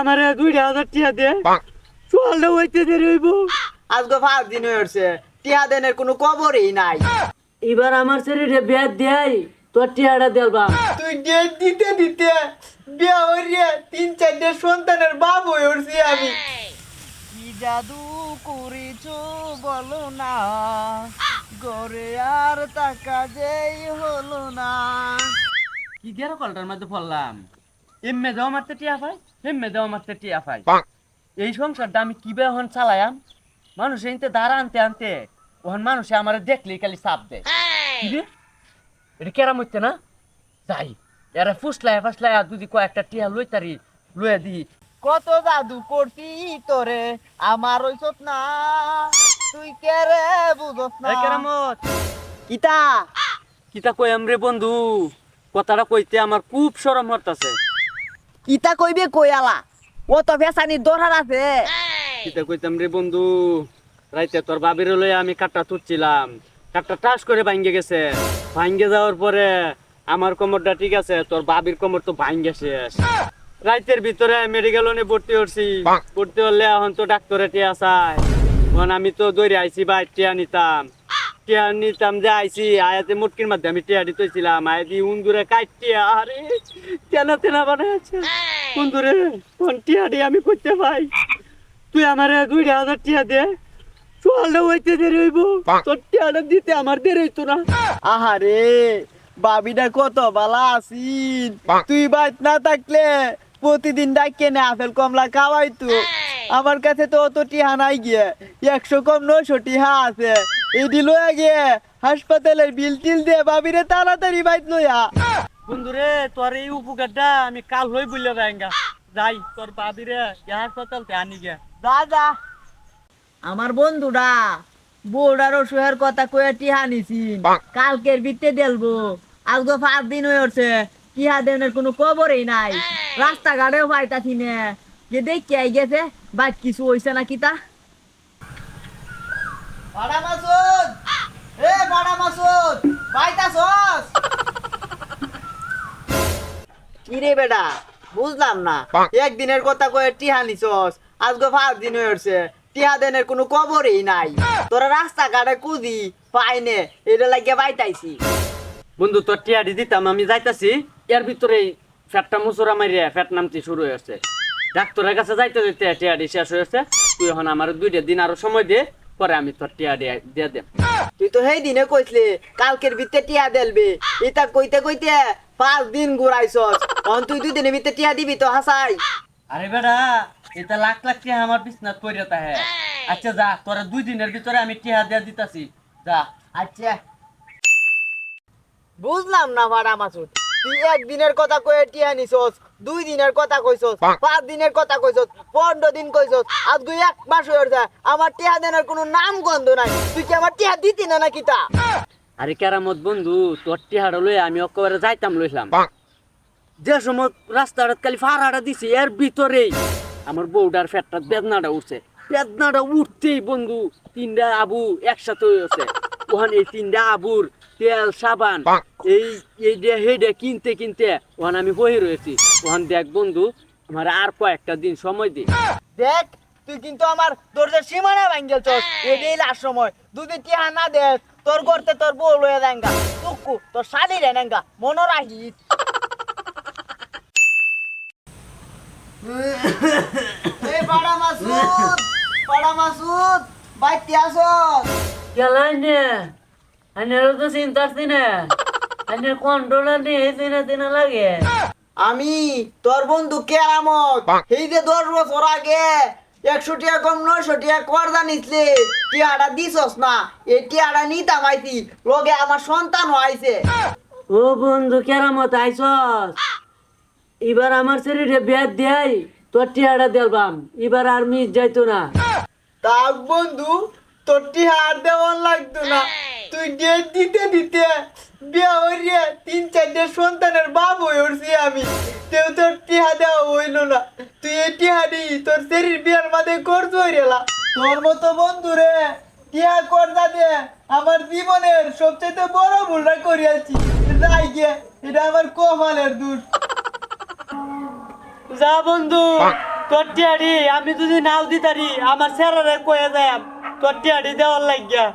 আমারে দুইটা হাজার টিয়া দে। চললে হইতে দেরি হইব। আজকে পাঁচ দিন হয়েছে টিহা দেনের কোনো খবরই নাই। এবার আমার শরীরে ব্যাদ দেয় তোর টিয়াটা দেলবা তুই ডেট দিতে দিতে বিয়া হইরে তিন চারটে সন্তানের বাপ হয়ে উঠছি আমি। কি জাদু করেছ বলো না। গরে আর টাকা যেই হলো না। কি গেরো কলটার মধ্যে পড়লাম এমে দেওয়া মারতে টিয়া পাই এমে দেওয়া মারতে টিয়া পাই এই সংসারটা আমি কীভাবে এখন চালায়াম? মানুষ এনতে দাঁড়া আনতে আনতে ওখান মানুষে আমার দেখলেই খালি চাপ দেয় এটা কেরাম হচ্ছে না? যাই এরা ফুসলায় ফাসলায় যদি কয়েকটা টিয়া লই তারি লইয়া দি। কত জাদু করছি তোরে আমার ওইসব না তুই কে রে বুঝস না? কেরামত! কিতা? কিতা কই আমরে বন্ধু? কথাটা কইতে আমার খুব সরম হতাছে কিতা কইবে কইয়ালা। ও তো ফেসানি দরহার আছে। কিতা কইতাম রে বন্ধু রাইতে তোর বাবির লইয়া আমি কাটটা তুলছিলাম কাটটা টাস করে ভাঙ্গে গেছে। ভাঙ্গে যাওয়ার পরে আমার কোমরটা ঠিক আছে তোর বাবির কোমর তো ভাঙ্গে শেষ। রাইতের ভিতরে মেডিকেল নিয়ে ভর্তি করছি ভর্তি হলে এখন তো ডাক্তারে টিয়া চাই আমি তো দৌড়ে আইছি ভাই টিয়া নিতাম। টিয়া নিতাম যে আইছি আয়াতে মুটকির আমি টিয়া দিতেছিলাম আয় দি উন্দুরে কাটিয়া আরে তেনা তেনা বানাইছে। উন্দুরে কোন টিয়া দিয়ে আমি করতে পাই? তুই আমারে দুইটা হাজার টিয়া দে হইতে দেরি হইব। তোর টিয়াটা দিতে আমার দেরি হইতো না। আহারে বাবিটা কত বালা আছিস। তুই বাইত না থাকলে প্রতিদিন ডাকে নে আপেল কমলা খাওয়াই তো আমার কাছে তো অত টিহা নাই গিয়ে। একশো কম নশো টিহা আছে। এই দিল গিয়ে হাসপাতালের বিল টিল দিয়ে বাবিরে তাড়াতাড়ি বাইত লইয়া। বন্ধুরে তোর এই উপকারটা আমি কাল হই বললে যাইঙ্গা। যাই তোর বাবিরে হাসপাতাল তে আনি গে দাদা আমার বন্ধুরা বউডার অসুহের কথা কয়ে টিহা নিছি কালকের বিতে দেলবো। আজকে পাঁচ দিন হয়ে উঠছে। টিহা দেনের কোনো খবরই নাই। রাস্তাঘাটেও পাইতাছি না। যে দেখি আই গেছে বা কিছু হইছে না কিতা ভাড়া মাসুদ। এ ভাড়া মাসুদ পাইতাছস কি রে বেটা বুঝলাম না। একদিনের কথা কয়ে টিহা নিছস আজকে পাঁচ দিন হয়ে উঠছে টিহা দেনের কোনো খবরই নাই। তোরা রাস্তাঘাটে কুদি পাইনে এটা লাগিয়ে পাইতাইছি বন্ধু তোর টিয়াডি দিতাম আমি যাইতাছি। এর ভিতরে ফ্যাটটা মুসুরা মারিয়া ফ্যাট নামতে শুরু হয়েছে। ডাক্তারের কাছে যাইতে যাইতে টিয়াডি শেষ হয়েছে। তুই এখন আমার দুইটা দিন আরও সময় দে। পরে আমি তোর টিয়াডি দিয়ে দেব তুই তো সেই দিনে কইসলি কালকের ভিতরে টিয়া দেলবি। এটা কইতে কইতে পাঁচ দিন ঘুরাইছস। অন তুই দুই দিনের ভিতরে টিয়া দিবি তো হাসাই। আরে বেটা এটা লাখ লাখ টিয়া আমার বিছনাত পড়ে তাহে। আচ্ছা যা তোরা দুই দিনের ভিতরে আমি টিয়া দিয়ে দিতাছি। যা। আচ্ছা। বুঝলাম না ভাড়া মাসুদ। তুই একদিনের কথা কয়ে টিয়া নিছস দুই দিনের কথা কইছস পাঁচ দিনের কথা কইছস পনেরো দিন কইছস আজকে এক মাস হয়ে যায় আমার টিয়া দেনের কোনো নাম গন্ধ নাই। তুই কি আমার টিয়া দিতি না নাকি তা? আরে কেরামত বন্ধু তোর টিহাটা লই আমি একেবারে যাইতাম লইলাম। যে সময় রাস্তাটা খালি ফাড়াটা দিছি এর ভিতরেই আমার বউটার ফ্যাটটা বেদনাটা উঠছে। বেদনাটা উঠতেই বন্ধু তিনটা আবু একসাথে হয়েছে। ওখানে এই তিনটা আবুর তেল সাবান এই এই যে হেডে কিনতে কিনতে ওখানে আমি বহি রয়েছি। ওখান দেখ বন্ধু আমার আর কয়েকটা দিন সময় দি। দেখ তুই কিন্তু আমার দরজার সীমানা ভাঙ্গেলছস এটাই লাস্ট সময়। দুদিন না দেখ তোর করতে তোর বউ লয়ে দেঙ্গা। তুকু তোর শালি রে নেঙ্গা। মনে রাখিস। পাড়া মাসুদ পাড়া মাসুদ বাইতে আনের তো চিন্তা না আনের কন্ট্রোলার নিয়ে দিনে দিনে লাগে। আমি তোর বন্ধু কেরামত। এই যে দশ বছর আগে একশো টাকা কম নয়শো টাকা করদা নিসলে টিয়াটা দিছস না এই টিয়াটা নিতাম আইছি লগে আমার সন্তান হয়েছে ও বন্ধু কেরামত আইসস এবার আমার শরীরে বেদ দেয় তোর টিয়াটা দেলবাম এবার আর মিস যাইতো না। তাক বন্ধু তোর টিহার দেওয়ার লাগতো না। তুই ডেট দিতে দিতে বিয়া হইরে তিন চারটে সন্তানের বাপ হয়ে উঠছি আমি। কেউ তোর টিহা দেওয়া হইল না। তুই এই টিহাডি তোর শরীর বিয়ার মাঝে করছ হইরেলা তোর মতো বন্ধু রে, টিহা করদা দে। আমার জীবনের সবচেয়ে বড় ভুলটা করিয়াছি যাই গিয়ে এটা আমার কপালের দূর যা বন্ধু, তোর টিয়ারি আমি যদি নাও দিতারি, আমার স্যারের কয়ে যায় তোর টিয়ারি দেওয়ার লাগিয়া।